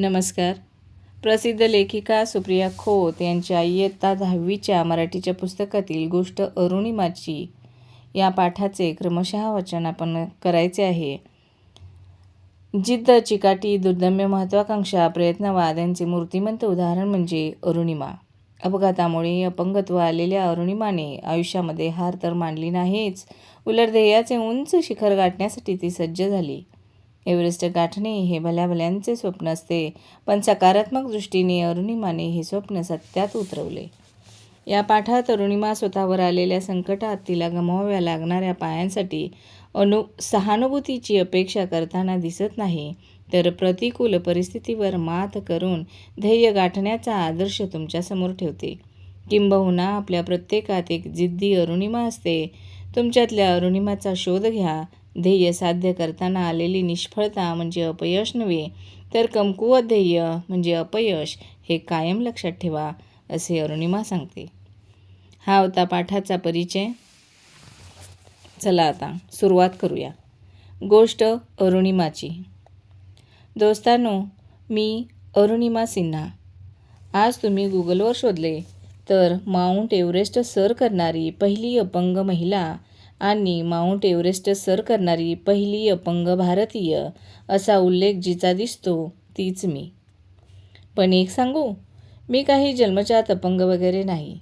नमस्कार. प्रसिद्ध लेखिका सुप्रिया खोत यांच्या इयत्ता दहावीच्या मराठीच्या पुस्तकातील गोष्ट अरुणिमाची. या पाठाचे क्रमशः वाचन आपण करायचे आहे. जिद्द चिकाटी दुर्दम्य महत्त्वाकांक्षा प्रयत्नवाद यांचे मूर्तिमंत उदाहरण म्हणजे अरुणिमा. अपघातामुळे अपंगत्व आलेल्या अरुणिमाने आयुष्यामध्ये हार तर मांडली नाहीच उलट ध्येयाचे उंच शिखर गाठण्यासाठी ती सज्ज झाली. एव्हरेस्ट गाठणे हे भल्या भल्यांचे स्वप्न असते. पण सकारात्मक दृष्टीने अरुणिमाने हे स्वप्न सत्यात उतरवले. या पाठात अरुणिमा स्वतःवर आलेल्या संकटात तिला गमाव्या लागणाऱ्या पायांसाठी अनु सहानुभूतीची अपेक्षा करताना दिसत नाही. तर प्रतिकूल परिस्थितीवर मात करून ध्येय गाठण्याचा आदर्श तुमच्यासमोर ठेवते. किंबहुना आपल्या प्रत्येकात एक जिद्दी अरुणिमा असते. तुमच्यातल्या अरुणिमाचा शोध घ्या. ध्येय साध्य करताना आलेली निष्फळता म्हणजे अपयश नव्हे तर कमकुवत ध्येय म्हणजे अपयश हे कायम लक्षात ठेवा असे अरुणिमा सांगते. हा होता पाठाचा परिचय. चला आता सुरुवात करूया. गोष्ट अरुणिमाची. दोस्तांनो मी अरुणिमा सिन्हा. आज तुम्ही गुगलवर शोधले तर माउंट एव्हरेस्ट सर करणारी पहिली अपंग महिला आणि माउंट एव्हरेस्ट सर करणारी पहिली अपंग भारतीय असा उल्लेख जिचा दिसतो तीच मी. पण एक सांगू मी काही जन्मजात अपंग वगैरे नाही.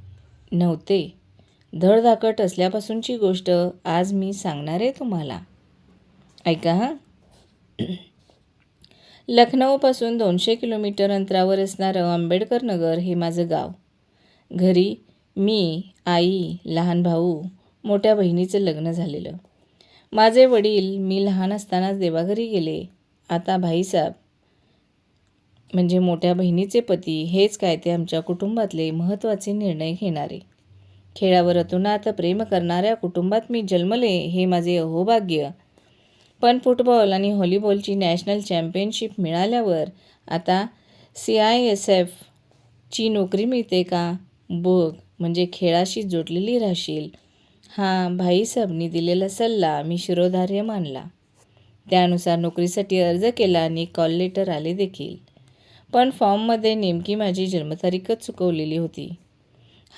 नव्हते. धडधाकट असल्यापासूनची गोष्ट आज मी सांगणार आहे तुम्हाला. ऐका हां. लखनौपासून दोनशे किलोमीटर अंतरावर असणारं आंबेडकर नगर हे माझं गाव. घरी मी आई लहान भाऊ मोठ्या बहिणीचं लग्न झालेलं. माझे वडील मी लहान असतानाच देवाघरी गेले. आता भाईसाहेब म्हणजे मोठ्या बहिणीचे पती हेच काय ते आमच्या कुटुंबातले महत्त्वाचे निर्णय घेणारे. खेळावर अतुनात प्रेम करणाऱ्या कुटुंबात मी जन्मले हे माझे अहोभाग्य. पण फुटबॉल आणि व्हॉलीबॉलची नॅशनल चॅम्पियनशिप मिळाल्यावर आता सी आय एस एफची नोकरी मिळते का? बघ म्हणजे खेळाशी जोडलेली राहशील. हा भाईसाहेबनी दिलेला सल्ला मी शिरोधार्य मानला. त्यानुसार नोकरीसाठी अर्ज केला आणि कॉल लेटर आले देखील. पण फॉर्ममध्ये नेमकी माझी जन्मतारीखच चुकवलेली होती.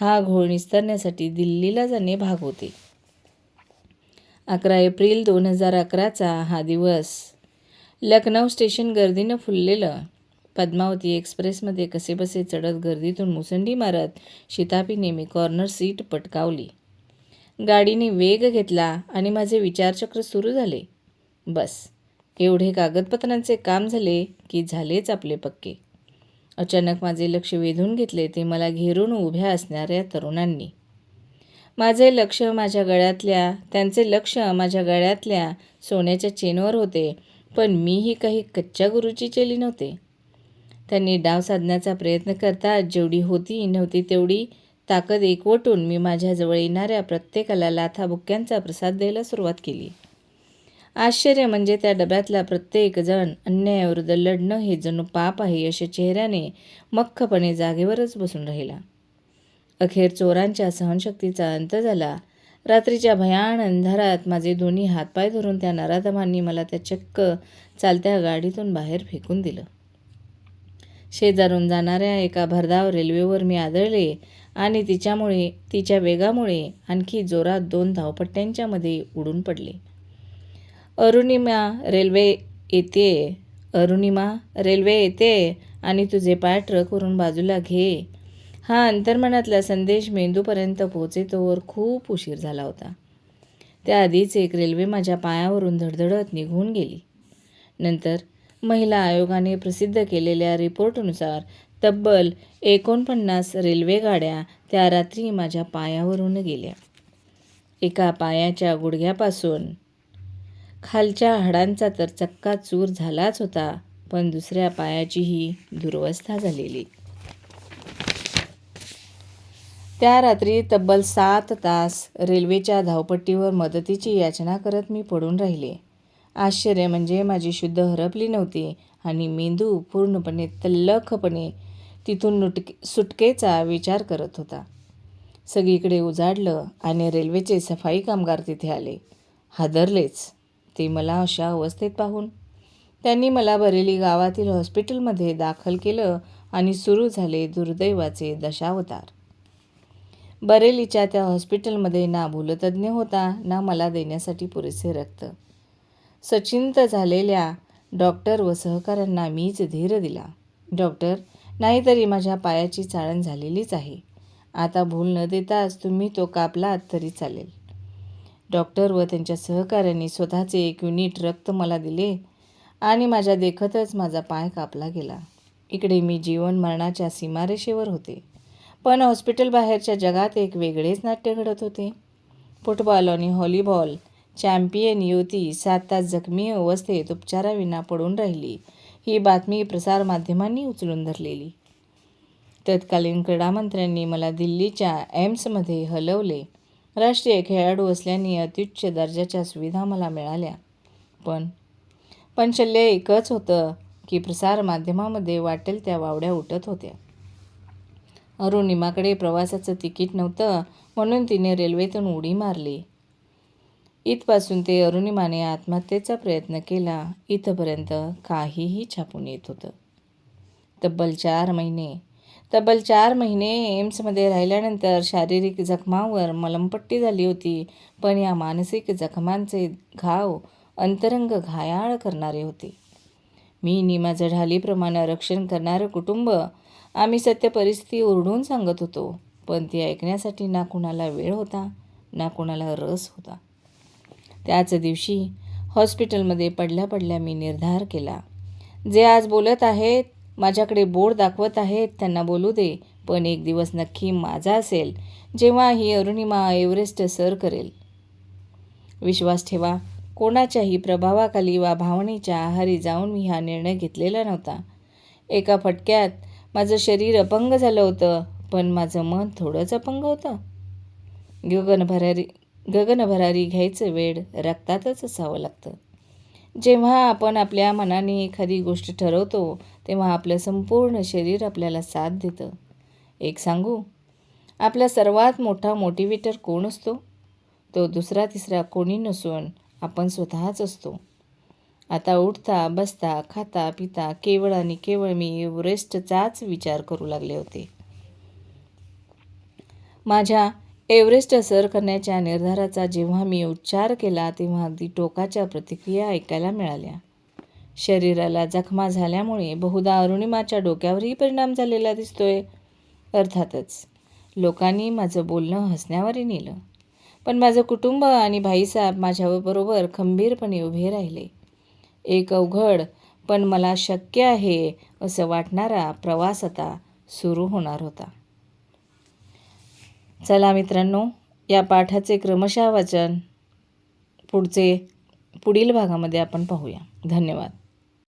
हा घोळ निस्तरण्यासाठी दिल्लीला जाणे भाग होते. अकरा एप्रिल दोन हजार अकराचा हा दिवस. लखनौ स्टेशन गर्दीनं फुललेलं. पद्मावती एक्सप्रेसमध्ये कसेबसे चढत गर्दीतून मुसंडी मारत शितापीने मी कॉर्नर सीट पटकावली. गाडीने वेग घेतला आणि माझे विचारचक्र सुरू झाले. बस एवढे कागदपत्रांचे काम झाले की झालेच आपले पक्के. अचानक माझे लक्ष वेधून घेतले ते मला घेरून उभ्या असणाऱ्या तरुणांनी. माझे लक्ष माझ्या गळ्यातल्या त्यांचे लक्ष माझ्या गळ्यातल्या सोन्याच्या चेनवर होते पण मीही काही कच्च्या गुरुची चेली नव्हते. त्यांनी डाव साधण्याचा प्रयत्न करता जेवढी होती नव्हती तेवढी ताकद एकवटून मी माझ्याजवळ येणाऱ्या प्रत्येकाला लाथाबुक्क्यांचा प्रसाद द्यायला सुरुवात केली. आश्चर्य म्हणजे त्या डब्यातला प्रत्येकजण अन्यायाविरुद्ध लढणं हे जणू पाप आहे अशा चेहऱ्याने मख्खपणे जागेवरच बसून राहिला. अखेर चोरांच्या सहनशक्तीचा अंत झाला. रात्रीच्या भयान अंधारात माझे दोन्ही हातपाय धरून त्या नराधमांनी मला त्या चक्क चालत्या गाडीतून बाहेर फेकून दिलं. शेजारून जाणाऱ्या एका भरधाव रेल्वेवर मी आदळले आणि तिच्यामुळे तिच्या वेगामुळे आणखी जोरात दोन धावपट्ट्यांच्यामध्ये उडून पडले. अरुणिमा रेल्वे येते. अरुणिमा रेल्वे येते. आणि तुझे पाय ट्रकवरून बाजूला घे. हा अंतर्मनातला संदेश मेंदूपर्यंत पोहोचेतोवर खूप उशीर झाला होता. त्याआधीच एक रेल्वे माझ्या पायावरून धडधडत निघून गेली. नंतर महिला आयोगाने प्रसिद्ध केलेल्या रिपोर्टनुसार तब्बल एकोणपन्नास रेल्वेगाड्या त्या रात्री माझ्या पायावरून गेल्या. एका पायाच्या गुडघ्यापासून. खालच्या हाडांचा तर चक्का चूर झालाच होता पण दुसऱ्या पायाचीही दुरवस्था झालेली. त्या रात्री तब्बल सात तास रेल्वेच्या धावपट्टीवर मदतीची याचना करत मी पडून राहिले. आश्चर्य म्हणजे माझी शुद्ध हरपली नव्हती आणि मेंदू पूर्णपणे तल्लखपणे तिथून नुटके सुटकेचा विचार करत होता. सगळीकडे उजाडलं आणि रेल्वेचे सफाई कामगार तिथे आले. हादरलेच. ते मला अशा अवस्थेत पाहून. त्यांनी मला बरेली गावातील हॉस्पिटलमध्ये दाखल केलं आणि सुरू झाले दुर्दैवाचे दशावतार. बरेलीच्या त्या हॉस्पिटलमध्ये ना भूलतज्ज्ञ होता ना मला देण्यासाठी पुरेसे रक्त. सचिंत झालेल्या डॉक्टर व सहकाऱ्यांना मीच धीर दिला. डॉक्टर नाहीतरी माझ्या पायाची चाळण झालेलीच आहे. आता भूल न देताच तुम्ही तो कापलात तरी चालेल. डॉक्टर व त्यांच्या सहकाऱ्यांनी स्वतःचे एक युनिट रक्त मला दिले आणि माझ्या देखतच माझा पाय कापला गेला. इकडे मी जीवन मरणाच्या सीमारेषेवर होते. पण हॉस्पिटल बाहेरच्या जगात एक वेगळेच नाट्य घडत होते. फुटबॉल आणि व्हॉलीबॉल चॅम्पियन युवती सात तास जखमी अवस्थेत उपचाराविना पडून राहिली. ही बातमी प्रसारमाध्यमांनी उचलून धरलेली. तत्कालीन क्रीडामंत्र्यांनी मला दिल्लीच्या एम्समध्ये हलवले. राष्ट्रीय खेळाडू असल्याने अत्युच्च दर्जाच्या सुविधा मला मिळाल्या. पण पण शल्य एकच होतं की प्रसारमाध्यमामध्ये वाटेल त्या वावड्या उठत होत्या. अरुणिमाकडे प्रवासाचं तिकीट नव्हतं म्हणून तिने रेल्वेतून उडी मारली. इथपासून ते अरुणिमाने आत्महत्येचा प्रयत्न केला. इथपर्यंत काहीही छापून येत होतं. तब्बल चार महिने. तब्बल चार महिने एम्समध्ये राहिल्यानंतर शारीरिक जखमांवर मलमपट्टी झाली होती. पण या मानसिक जखमांचे घाव अंतरंग घायाळ करणारे होते. मी नि माझं ढालीप्रमाणे रक्षण करणारं कुटुंब आम्ही सत्य परिस्थिती ओरडून सांगत होतो. पण ती ऐकण्यासाठी ना कुणाला वेळ होता ना कुणाला रस होता. त्याच दिवशी हॉस्पिटलमध्ये पडल्या पडल्या मी निर्धार केला. जे आज बोलत आहेत माझ्याकडे बोर्ड दाखवत आहेत त्यांना बोलू दे पण एक दिवस नक्की माझा असेल जेव्हा ही अरुणिमा एव्हरेस्ट सर करेल. विश्वास ठेवा कोणाच्याही प्रभावाखाली वा भावनेच्या आहारी जाऊन मी हा निर्णय घेतलेला नव्हता. एका फटक्यात माझं शरीर अपंग झालं होतं पण माझं मन थोडंच अपंग होतं. गगनभरारी गगनभरारी घ्यायचं वेळ रक्तातच असावं लागतं. जेव्हा आपण आपल्या मनाने एखादी गोष्ट ठरवतो तेव्हा आपलं संपूर्ण शरीर आपल्याला साथ देतं. एक सांगू? आपला सर्वात मोठा मोटिवेटर कोण असतो? तो दुसरा तिसरा कोणी नसून आपण स्वतःच असतो. आता उठता बसता खाता पिता केवळ आणि केवळ मी एव्हरेस्टचाच विचार करू लागले होते. माझ्या एव्हरेस्ट सर करण्याच्या निर्धाराचा जेव्हा मी उच्चार केला तेव्हा अगदी टोकाच्या प्रतिक्रिया ऐकायला मिळाल्या. शरीराला जखमा झाल्यामुळे बहुधा अरुणिमाच्या डोक्यावरही परिणाम झालेला दिसतोय. अर्थातच लोकांनी माझं बोलणं हसण्यावरही नेलं. पण माझं कुटुंब आणि भाईसाहेब माझ्याबरोबर खंबीरपणे उभे राहिले. एक अवघड पण मला शक्य आहे असं वाटणारा प्रवास आता सुरू होणार होता. चला मित्रांनो या पाठाचे क्रमशः वाचन पुढचे पुढील भागामध्ये आपण पाहूया. धन्यवाद.